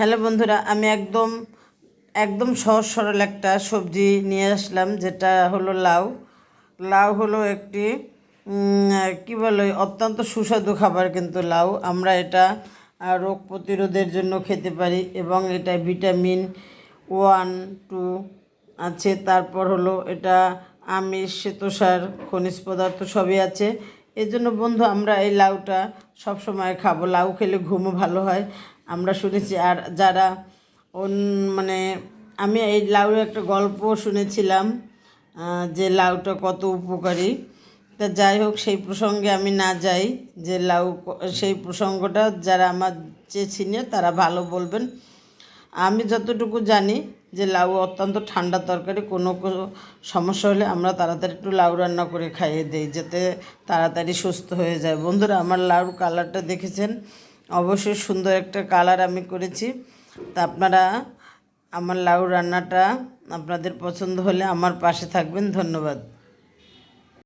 Hello বন্ধুরা, আমি একদম একদম সহজ সরল একটা সবজি নিয়ে আসলাম, যেটা হলো লাউ। লাউ হলো একটি কি বলে, অত্যন্ত সুস্বাদু খাবার কিন্তু লাউ। আমরা এটা রোগ প্রতিরোধের জন্য খেতে পারি, এবং এটা ভিটামিন ওয়ান, টু আছে। তারপর হলো এটা আমিষ, শ্বেতসার, খনিজ পদার্থ সবই আছে। এই জন্য বন্ধু, আমরা এই লাউটা সব সময় খাব। লাউ খেলে ঘুমও ভালো হয়। আমরা শুনেছি। আর যারা মানে আমি এই লাউয়ের একটা গল্প শুনেছিলাম যে লাউটা কত উপকারী। তা যাই হোক, সেই প্রসঙ্গে আমি না যাই, যে লাউ সেই প্রসঙ্গটা যারা আমার যে সিনিয়র তারা ভালো বলবেন। আমি যতটুকু জানি যে লাউ অত্যন্ত ঠান্ডা তরকারি, কোনো সমস্যা হলে আমরা তাড়াতাড়ি একটু লাউ রান্না করে খাইয়ে দিই, যাতে তাড়াতাড়ি সুস্থ হয়ে যায়। বন্ধুরা, আমার লাউর কালারটা দেখেছেন? অবশ্যই সুন্দর একটা কালার আমি করেছি। তা আপনারা আমার লাউ রান্নাটা আপনাদের পছন্দ হলে আমার পাশে থাকবেন। ধন্যবাদ।